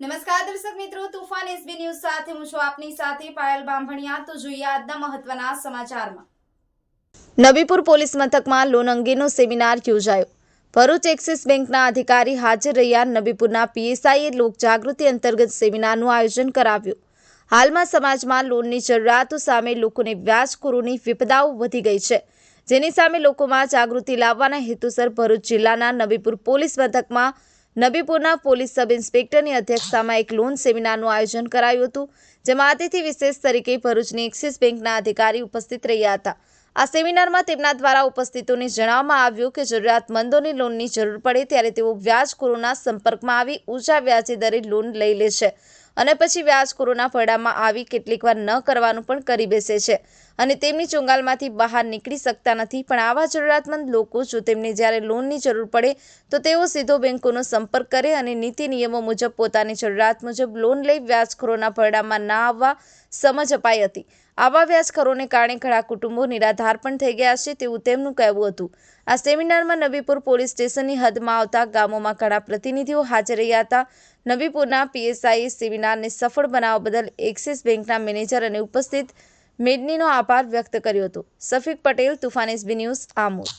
નમસ્કાર દર્શક મિત્રો, તુફાન એસબી ન્યૂઝ સાથે હું છું આપની સાથે પાયલ બાંભણિયા. તો જોઈએ આજના મહત્વના સમાચારમાં. નબીપુર પોલીસ મથકમાં લોન અંગેનો સેમિનાર યોજાયો. ભરૂચ એક્સિસ બેંકના અધિકારી હાજર રહ્યા નબીપુરના પીએસઆઈએ લોકજાગૃતિ અંતર્ગત સેમિનારનું આયોજન કરાવ્યું. હાલમાં સમાજમાં લોનની જરૂરિયાતો સામે લોકોને વ્યાજખોરોની વિપદાઓ વધી ગઈ છે. જેની સામે લોકોમાં જાગૃતિ લાવવાના હેતુસર ભરૂચ જિલ્લાના નબીપુર પોલીસ મથકમાં નબીપુરના પોલીસ સબ ઇન્સ્પેક્ટરની અધ્યક્ષતામાં એક લોન સેમિનારનું આયોજન કરાયું હતું, જેમાં અતિથિ વિશેષ તરીકે ભરૂચની એક્સિસ બેંકના અધિકારી ઉપસ્થિત રહ્યા હતા. આ સેમિનારમાં તેમના દ્વારા ઉપસ્થિતોને જણાવવામાં આવ્યું કે જરૂરિયાતમંદોને લોનની જરૂર પડે ત્યારે તેઓ વ્યાજખોરોના સંપર્કમાં આવી ઊંચા વ્યાજે દરે લોન લઈ લે છે અને પછી વ્યાજખોરોના ફરડામાં આવી કેટલીકવાર ન કરવાનું પણ કરી બેસે છે. અને તેમની ચોંગાલમાંથી બહાર નીકળી શકતા નથી. પણ આવા જરૂરિયાતમંદ લોકો જો તેમને જ્યારે લોનની જરૂર પડે, તો તેઓ સીધો બેંકોનો સંપર્ક કરે અને નીતિ નિયમો મુજબ પોતાની જરૂરિયાત મુજબ લોન લઈ વ્યાજખોરોના ભરડામાં ના આવવા સમજ અપાઈ હતી. આવા વ્યાજખોરોને કારણે ઘણા કુટુંબો નિરાધાર પણ થઈ ગયા છે તેવું તેમનું કહેવું હતું. આ સેમિનારમાં નબીપુર પોલીસ સ્ટેશનની હદમાં આવતા ગામોમાં ઘણા પ્રતિનિધિઓ હાજર રહ્યા હતા. નબીપુરના પીએસઆઈએ સેમિનારને સફળ બનાવવા બદલ એક્સિસ બેંકના મેનેજર અને ઉપસ્થિત મેદનીનો આભાર વ્યક્ત કર્યો હતો. Safiq Patel Toofan SB news Amod.